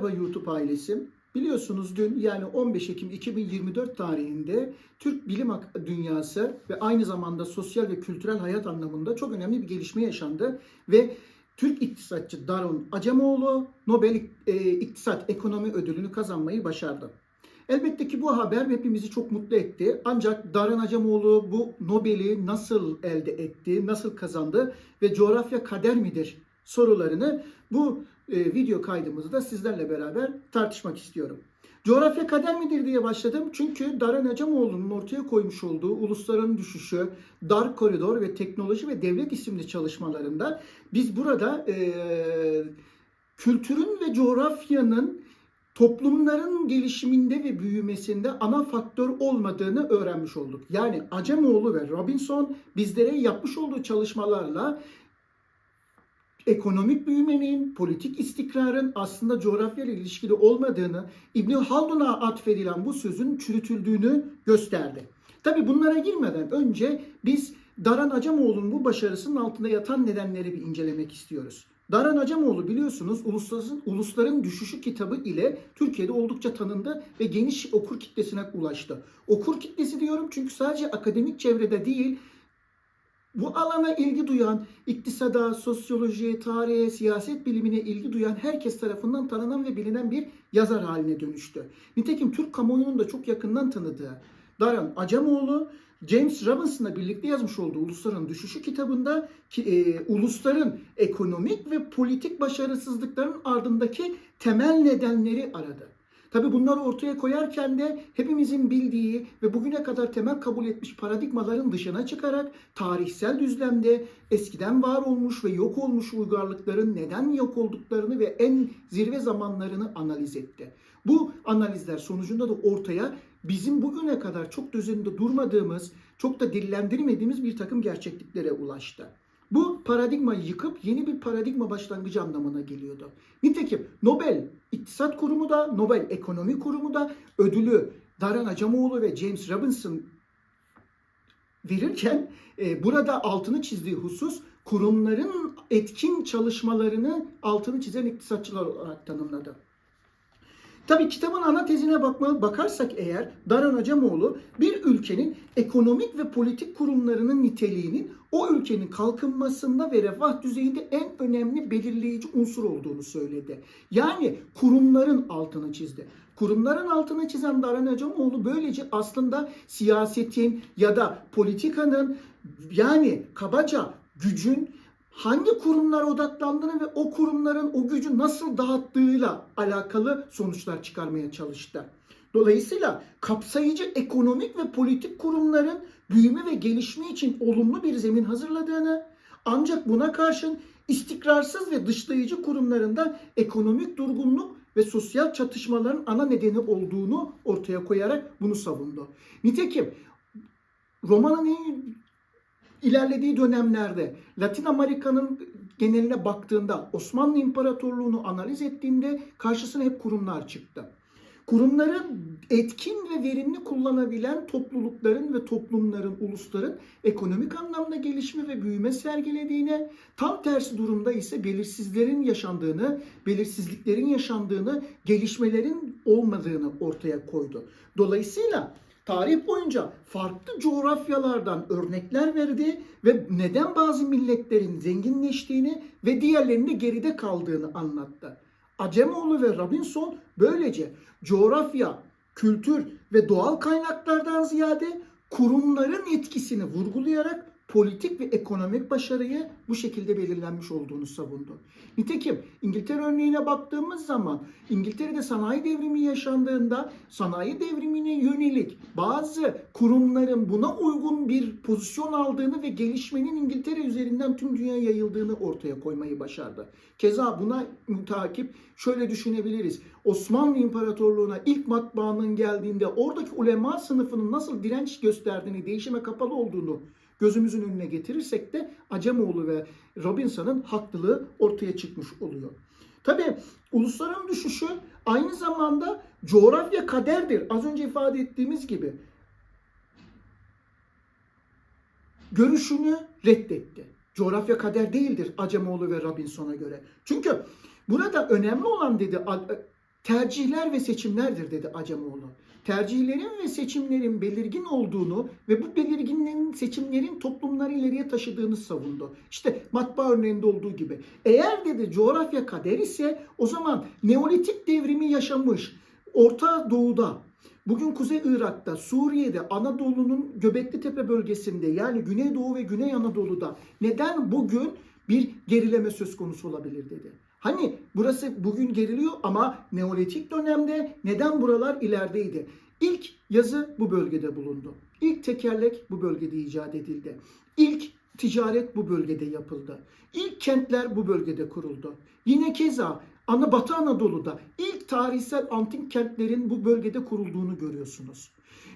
Merhaba YouTube ailesi. Biliyorsunuz dün yani 15 Ekim 2024 tarihinde Türk bilim dünyası ve aynı zamanda sosyal ve kültürel hayat anlamında çok önemli bir gelişme yaşandı ve Türk iktisatçı Darun Acemoğlu Nobel e, İktisat Ekonomi Ödülünü kazanmayı başardı. Elbette ki bu haber hepimizi çok mutlu etti. Ancak Darun Acemoğlu bu Nobel'i nasıl elde etti, nasıl kazandı ve coğrafya kader midir sorularını bu e, video kaydımızda sizlerle beraber tartışmak istiyorum. Coğrafya kader midir diye başladım. Çünkü Darren Acemoğlu'nun ortaya koymuş olduğu ulusların düşüşü, dar koridor ve teknoloji ve devlet isimli çalışmalarında biz burada e, kültürün ve coğrafyanın toplumların gelişiminde ve büyümesinde ana faktör olmadığını öğrenmiş olduk. Yani Acemoğlu ve Robinson bizlere yapmış olduğu çalışmalarla ekonomik büyümenin, politik istikrarın aslında coğrafya ile ilişkili olmadığını, İbni Haldun'a atfedilen bu sözün çürütüldüğünü gösterdi. Tabi bunlara girmeden önce biz Daran Acemoğlu'nun bu başarısının altında yatan nedenleri bir incelemek istiyoruz. Daran Acemoğlu biliyorsunuz Ulusların, Ulusların Düşüşü kitabı ile Türkiye'de oldukça tanındı ve geniş okur kitlesine ulaştı. Okur kitlesi diyorum çünkü sadece akademik çevrede değil, bu alana ilgi duyan, iktisada, sosyolojiye, tarihe, siyaset bilimine ilgi duyan herkes tarafından tanınan ve bilinen bir yazar haline dönüştü. Nitekim Türk kamuoyunun da çok yakından tanıdığı Daran Acemoğlu, James Robinson'la birlikte yazmış olduğu Ulusların Düşüşü kitabında ki, e, ulusların ekonomik ve politik başarısızlıkların ardındaki temel nedenleri aradı. Tabi bunları ortaya koyarken de hepimizin bildiği ve bugüne kadar temel kabul etmiş paradigmaların dışına çıkarak tarihsel düzlemde eskiden var olmuş ve yok olmuş uygarlıkların neden yok olduklarını ve en zirve zamanlarını analiz etti. Bu analizler sonucunda da ortaya bizim bugüne kadar çok da durmadığımız, çok da dillendirmediğimiz bir takım gerçekliklere ulaştı. Bu paradigmayı yıkıp yeni bir paradigma başlangıcı anlamına geliyordu. Nitekim Nobel İktisat Kurumu da, Nobel Ekonomi Kurumu da ödülü Daran Acemoğlu ve James Robinson verirken e, burada altını çizdiği husus kurumların etkin çalışmalarını altını çizen iktisatçılar olarak tanımladı. Tabii kitabın ana tezine bakma, bakarsak eğer Daran Acemoğlu bir ülkenin ekonomik ve politik kurumlarının niteliğinin o ülkenin kalkınmasında ve refah düzeyinde en önemli belirleyici unsur olduğunu söyledi. Yani kurumların altını çizdi. Kurumların altını çizen Daran Acemoğlu böylece aslında siyasetin ya da politikanın yani kabaca gücün hangi kurumlara odaklandığını ve o kurumların o gücü nasıl dağıttığıyla alakalı sonuçlar çıkarmaya çalıştı. Dolayısıyla kapsayıcı ekonomik ve politik kurumların büyüme ve gelişme için olumlu bir zemin hazırladığını ancak buna karşın istikrarsız ve dışlayıcı kurumlarında ekonomik durgunluk ve sosyal çatışmaların ana nedeni olduğunu ortaya koyarak bunu savundu. Nitekim romanın en ilerlediği dönemlerde Latin Amerika'nın geneline baktığında Osmanlı İmparatorluğu'nu analiz ettiğinde karşısına hep kurumlar çıktı. Kurumların etkin ve verimli kullanabilen toplulukların ve toplumların, ulusların ekonomik anlamda gelişme ve büyüme sergilediğine, tam tersi durumda ise belirsizlerin yaşandığını, belirsizliklerin yaşandığını, gelişmelerin olmadığını ortaya koydu. Dolayısıyla tarih boyunca farklı coğrafyalardan örnekler verdi ve neden bazı milletlerin zenginleştiğini ve diğerlerinin de geride kaldığını anlattı. Acemoğlu ve Robinson böylece coğrafya, kültür ve doğal kaynaklardan ziyade kurumların etkisini vurgulayarak politik ve ekonomik başarıyı bu şekilde belirlenmiş olduğunu savundu. Nitekim İngiltere örneğine baktığımız zaman İngiltere'de sanayi devrimi yaşandığında sanayi devrimine yönelik bazı kurumların buna uygun bir pozisyon aldığını ve gelişmenin İngiltere üzerinden tüm dünyaya yayıldığını ortaya koymayı başardı. Keza buna mütakip şöyle düşünebiliriz. Osmanlı İmparatorluğu'na ilk matbaanın geldiğinde oradaki ulema sınıfının nasıl direnç gösterdiğini, değişime kapalı olduğunu gözümüzün önüne getirirsek de Acemoğlu ve Robinson'ın haklılığı ortaya çıkmış oluyor. Tabi ulusların düşüşü aynı zamanda coğrafya kaderdir. Az önce ifade ettiğimiz gibi görüşünü reddetti. Coğrafya kader değildir Acemoğlu ve Robinson'a göre. Çünkü Burada önemli olan dedi tercihler ve seçimlerdir dedi Acemoğlu. Tercihlerin ve seçimlerin belirgin olduğunu ve bu belirginlerin seçimlerin toplumları ileriye taşıdığını savundu. İşte matbaa örneğinde olduğu gibi. Eğer dedi coğrafya kader ise o zaman Neolitik devrimi yaşamış Orta Doğu'da Bugün Kuzey Irak'ta, Suriye'de, Anadolu'nun Göbekli Tepe bölgesinde yani Güneydoğu ve Güney Anadolu'da neden bugün bir gerileme söz konusu olabilir dedi. Hani burası bugün geriliyor ama Neolitik dönemde neden buralar ilerideydi? İlk yazı bu bölgede bulundu. İlk tekerlek bu bölgede icat edildi. İlk ticaret bu bölgede yapıldı. İlk kentler bu bölgede kuruldu. Yine keza Ana Batı Anadolu'da ilk tarihsel antik kentlerin bu bölgede kurulduğunu görüyorsunuz.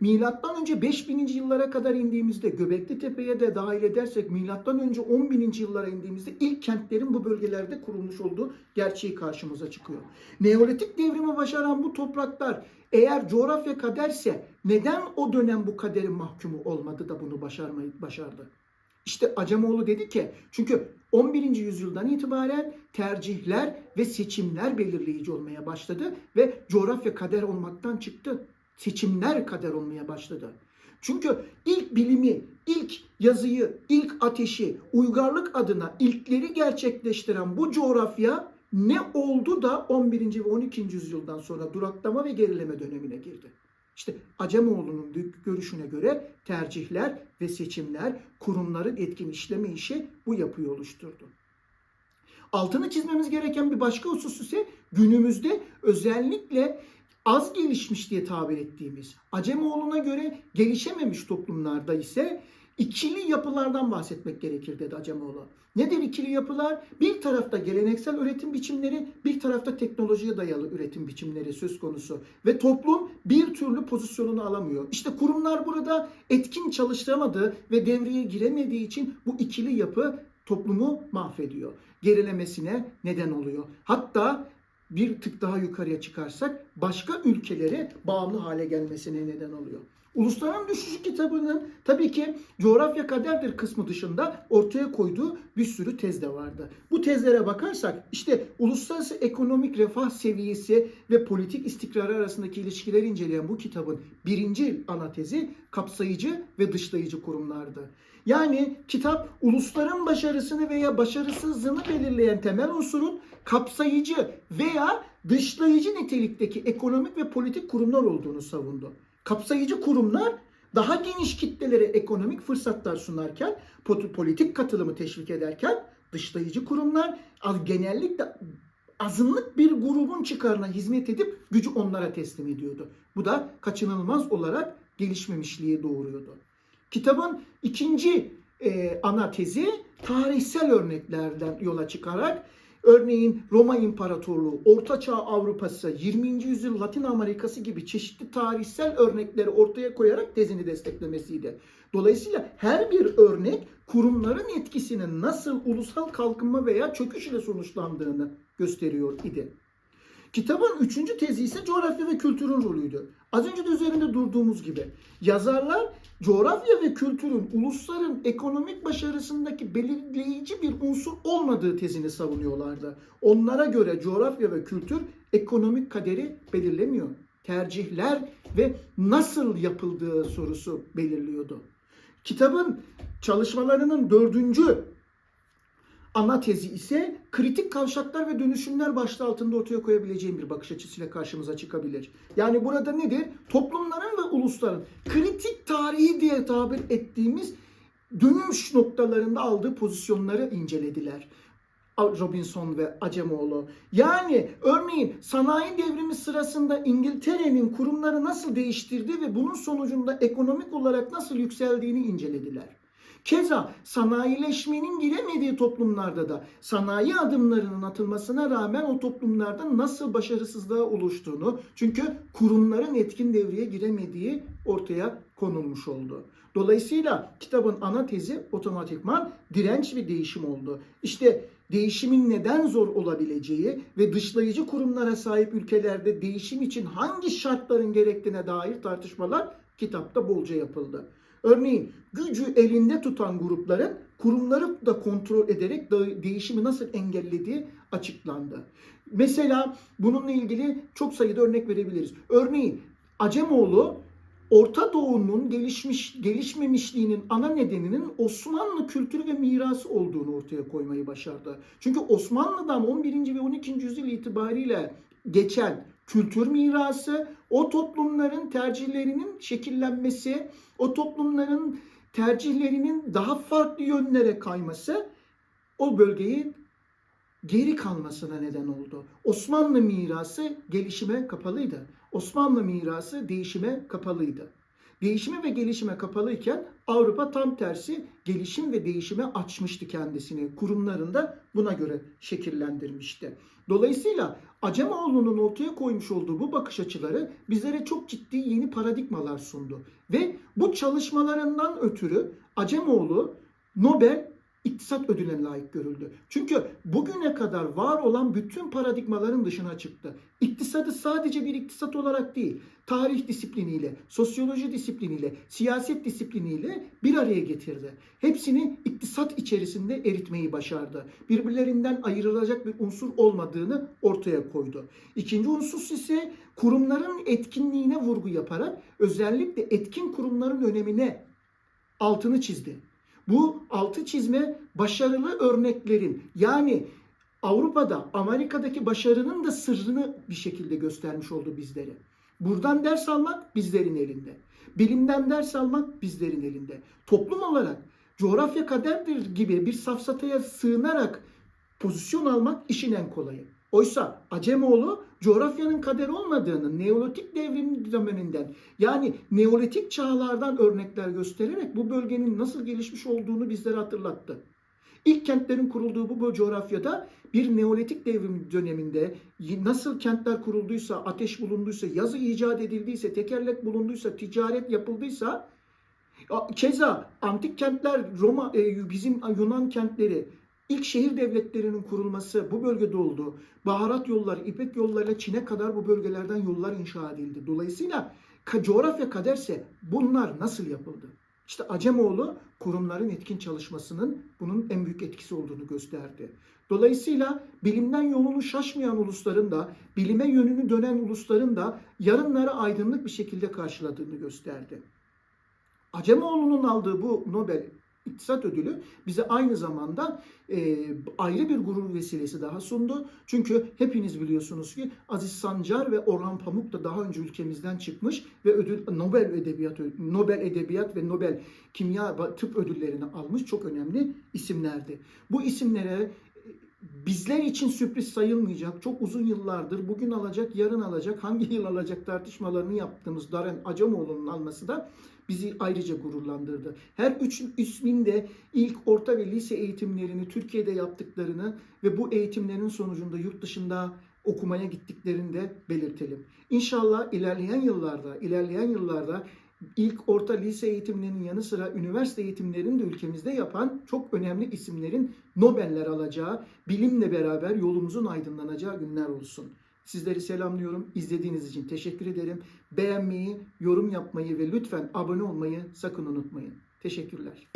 Milattan önce 5000. yıllara kadar indiğimizde Göbekli Tepe'ye de dahil edersek milattan önce 10.000. yıllara indiğimizde ilk kentlerin bu bölgelerde kurulmuş olduğu gerçeği karşımıza çıkıyor. Neolitik devrimi başaran bu topraklar eğer coğrafya kaderse neden o dönem bu kaderin mahkumu olmadı da bunu başarmayı başardı? İşte Acemoğlu dedi ki çünkü 11. yüzyıldan itibaren tercihler ve seçimler belirleyici olmaya başladı ve coğrafya kader olmaktan çıktı. Seçimler kader olmaya başladı. Çünkü ilk bilimi, ilk yazıyı, ilk ateşi, uygarlık adına ilkleri gerçekleştiren bu coğrafya ne oldu da 11. ve 12. yüzyıldan sonra duraklama ve gerileme dönemine girdi. İşte Acemoğlu'nun görüşüne göre tercihler ve seçimler kurumların etkin işleme işi bu yapıyı oluşturdu. Altını çizmemiz gereken bir başka husus ise günümüzde özellikle az gelişmiş diye tabir ettiğimiz Acemoğlu'na göre gelişememiş toplumlarda ise ikili yapılardan bahsetmek gerekir dedi Acemoğlu. Nedir ikili yapılar? Bir tarafta geleneksel üretim biçimleri, bir tarafta teknolojiye dayalı üretim biçimleri söz konusu. Ve toplum bir türlü pozisyonunu alamıyor. İşte kurumlar burada etkin çalıştıramadığı ve devreye giremediği için bu ikili yapı toplumu mahvediyor. Gerilemesine neden oluyor. Hatta bir tık daha yukarıya çıkarsak başka ülkelere bağımlı hale gelmesine neden oluyor. Ulusların Düşüşü kitabının tabii ki coğrafya kaderdir kısmı dışında ortaya koyduğu bir sürü tez de vardı. Bu tezlere bakarsak işte uluslararası ekonomik refah seviyesi ve politik istikrarı arasındaki ilişkileri inceleyen bu kitabın birinci ana tezi kapsayıcı ve dışlayıcı kurumlardı. Yani kitap ulusların başarısını veya başarısızlığını belirleyen temel unsurun kapsayıcı veya dışlayıcı nitelikteki ekonomik ve politik kurumlar olduğunu savundu. Kapsayıcı kurumlar daha geniş kitlelere ekonomik fırsatlar sunarken, politik katılımı teşvik ederken dışlayıcı kurumlar genellikle azınlık bir grubun çıkarına hizmet edip gücü onlara teslim ediyordu. Bu da kaçınılmaz olarak gelişmemişliği doğuruyordu. Kitabın ikinci e, ana tezi tarihsel örneklerden yola çıkarak Örneğin Roma İmparatorluğu, Orta Çağ Avrupası, 20. yüzyıl Latin Amerikası gibi çeşitli tarihsel örnekleri ortaya koyarak tezini desteklemesiydi. Dolayısıyla her bir örnek kurumların etkisinin nasıl ulusal kalkınma veya çöküş ile sonuçlandığını gösteriyor idi. Kitabın üçüncü tezi ise coğrafya ve kültürün rolüydü. Az önce de üzerinde durduğumuz gibi yazarlar coğrafya ve kültürün ulusların ekonomik başarısındaki belirleyici bir unsur olmadığı tezini savunuyorlardı. Onlara göre coğrafya ve kültür ekonomik kaderi belirlemiyor. Tercihler ve nasıl yapıldığı sorusu belirliyordu. Kitabın çalışmalarının dördüncü ana tezi ise kritik kavşaklar ve dönüşümler başlığı altında ortaya koyabileceğim bir bakış açısıyla karşımıza çıkabilir. Yani burada nedir? Toplumların ve ulusların kritik tarihi diye tabir ettiğimiz dönüş noktalarında aldığı pozisyonları incelediler. Robinson ve Acemoğlu. Yani örneğin sanayi devrimi sırasında İngiltere'nin kurumları nasıl değiştirdi ve bunun sonucunda ekonomik olarak nasıl yükseldiğini incelediler. Keza sanayileşmenin giremediği toplumlarda da sanayi adımlarının atılmasına rağmen o toplumlarda nasıl başarısızlığa oluştuğunu çünkü kurumların etkin devreye giremediği ortaya konulmuş oldu. Dolayısıyla kitabın ana tezi otomatikman direnç ve değişim oldu. İşte değişimin neden zor olabileceği ve dışlayıcı kurumlara sahip ülkelerde değişim için hangi şartların gerektiğine dair tartışmalar kitapta bolca yapıldı. Örneğin gücü elinde tutan grupların kurumları da kontrol ederek değişimi nasıl engellediği açıklandı. Mesela bununla ilgili çok sayıda örnek verebiliriz. Örneğin Acemoğlu Orta Doğu'nun gelişmiş gelişmemişliğinin ana nedeninin Osmanlı kültürü ve mirası olduğunu ortaya koymayı başardı. Çünkü Osmanlı'dan 11. ve 12. yüzyıl itibariyle geçen kültür mirası o toplumların tercihlerinin şekillenmesi, o toplumların tercihlerinin daha farklı yönlere kayması o bölgeyi geri kalmasına neden oldu. Osmanlı mirası gelişime kapalıydı. Osmanlı mirası değişime kapalıydı. Değişime ve gelişime kapalıyken Avrupa tam tersi gelişim ve değişime açmıştı kendisini. Kurumlarında buna göre şekillendirmişti. Dolayısıyla Acemoğlu'nun ortaya koymuş olduğu bu bakış açıları bizlere çok ciddi yeni paradigmalar sundu. Ve bu çalışmalarından ötürü Acemoğlu Nobel İktisat Ödülü'ne layık görüldü. Çünkü bugüne kadar var olan bütün paradigmaların dışına çıktı. İktisadı sadece bir iktisat olarak değil, tarih disipliniyle, sosyoloji disipliniyle, siyaset disipliniyle bir araya getirdi. Hepsini iktisat içerisinde eritmeyi başardı. Birbirlerinden ayrılacak bir unsur olmadığını ortaya koydu. İkinci unsur ise kurumların etkinliğine vurgu yaparak özellikle etkin kurumların önemine altını çizdi. Bu altı çizme başarılı örneklerin yani Avrupa'da, Amerika'daki başarının da sırrını bir şekilde göstermiş oldu bizlere. Buradan ders almak bizlerin elinde. Bilimden ders almak bizlerin elinde. Toplum olarak coğrafya kaderdir gibi bir safsataya sığınarak pozisyon almak işin en kolayı. Oysa Acemoğlu coğrafyanın kader olmadığını Neolitik devrim döneminden yani Neolitik çağlardan örnekler göstererek bu bölgenin nasıl gelişmiş olduğunu bizlere hatırlattı. İlk kentlerin kurulduğu bu coğrafyada bir Neolitik devrim döneminde nasıl kentler kurulduysa, ateş bulunduysa, yazı icat edildiyse, tekerlek bulunduysa, ticaret yapıldıysa keza antik kentler Roma e, bizim Yunan kentleri İlk şehir devletlerinin kurulması bu bölgede oldu. Baharat yolları, İpek yollarıyla Çin'e kadar bu bölgelerden yollar inşa edildi. Dolayısıyla coğrafya kaderse bunlar nasıl yapıldı? İşte Acemoğlu kurumların etkin çalışmasının bunun en büyük etkisi olduğunu gösterdi. Dolayısıyla bilimden yolunu şaşmayan ulusların da, bilime yönünü dönen ulusların da yarınları aydınlık bir şekilde karşıladığını gösterdi. Acemoğlu'nun aldığı bu Nobel İktisat Ödülü bize aynı zamanda e, ayrı bir gurur vesilesi daha sundu. Çünkü hepiniz biliyorsunuz ki Aziz Sancar ve Orhan Pamuk da daha önce ülkemizden çıkmış ve ödül Nobel Edebiyat Nobel Edebiyat ve Nobel Kimya Tıp ödüllerini almış çok önemli isimlerdi. Bu isimlere bizler için sürpriz sayılmayacak. Çok uzun yıllardır bugün alacak, yarın alacak, hangi yıl alacak tartışmalarını yaptığımız Daren Acemoğlu'nun alması da bizi ayrıca gururlandırdı. Her üç ismin de ilk orta ve lise eğitimlerini Türkiye'de yaptıklarını ve bu eğitimlerin sonucunda yurt dışında okumaya gittiklerini de belirtelim. İnşallah ilerleyen yıllarda, ilerleyen yıllarda ilk orta lise eğitimlerinin yanı sıra üniversite eğitimlerini de ülkemizde yapan çok önemli isimlerin Nobeller alacağı, bilimle beraber yolumuzun aydınlanacağı günler olsun. Sizleri selamlıyorum. İzlediğiniz için teşekkür ederim. Beğenmeyi, yorum yapmayı ve lütfen abone olmayı sakın unutmayın. Teşekkürler.